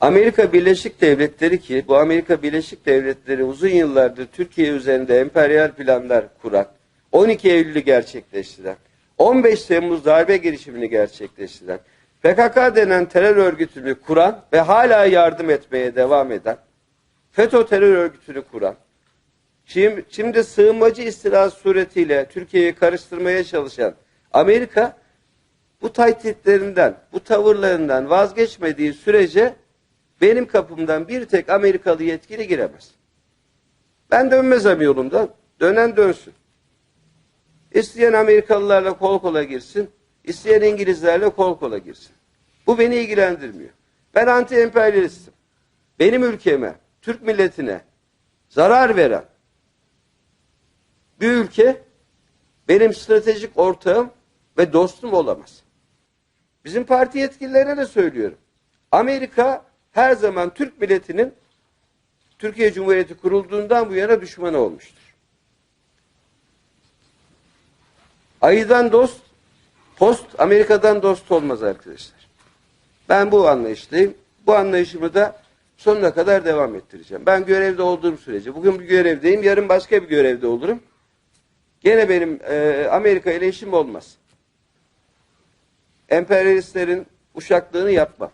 Amerika Birleşik Devletleri ki bu Amerika Birleşik Devletleri uzun yıllardır Türkiye üzerinde emperyal planlar kuran, 12 Eylül'ü gerçekleştiren, 15 Temmuz darbe girişimini gerçekleştiren, PKK denen terör örgütünü kuran ve hala yardım etmeye devam eden, FETÖ terör örgütünü kuran, şimdi, şimdi sığınmacı istilası suretiyle Türkiye'yi karıştırmaya çalışan Amerika bu tahditlerinden, bu tavırlarından vazgeçmediği sürece benim kapımdan bir tek Amerikalı yetkili giremez. Ben dönmezem yolumdan. Dönen dönsün. İsteyen Amerikalılarla kol kola girsin. isteyen İngilizlerle kol kola girsin. Bu beni ilgilendirmiyor. Ben anti emperyalistim. Benim ülkeme, Türk milletine zarar veren bir ülke benim stratejik ortağım ve dostum olamaz. Bizim parti yetkililerine de söylüyorum. Amerika her zaman Türk milletinin Türkiye Cumhuriyeti kurulduğundan bu yana düşmanı olmuştur. Ayıdan dost, post Amerika'dan dost olmaz arkadaşlar. Ben bu anlayıştayım. Bu anlayışımı da sonuna kadar devam ettireceğim. Ben görevde olduğum sürece, bugün bir görevdeyim, yarın başka bir görevde olurum. Gene benim e, Amerika ile işim olmaz. Emperyalistlerin uşaklığını yapmam.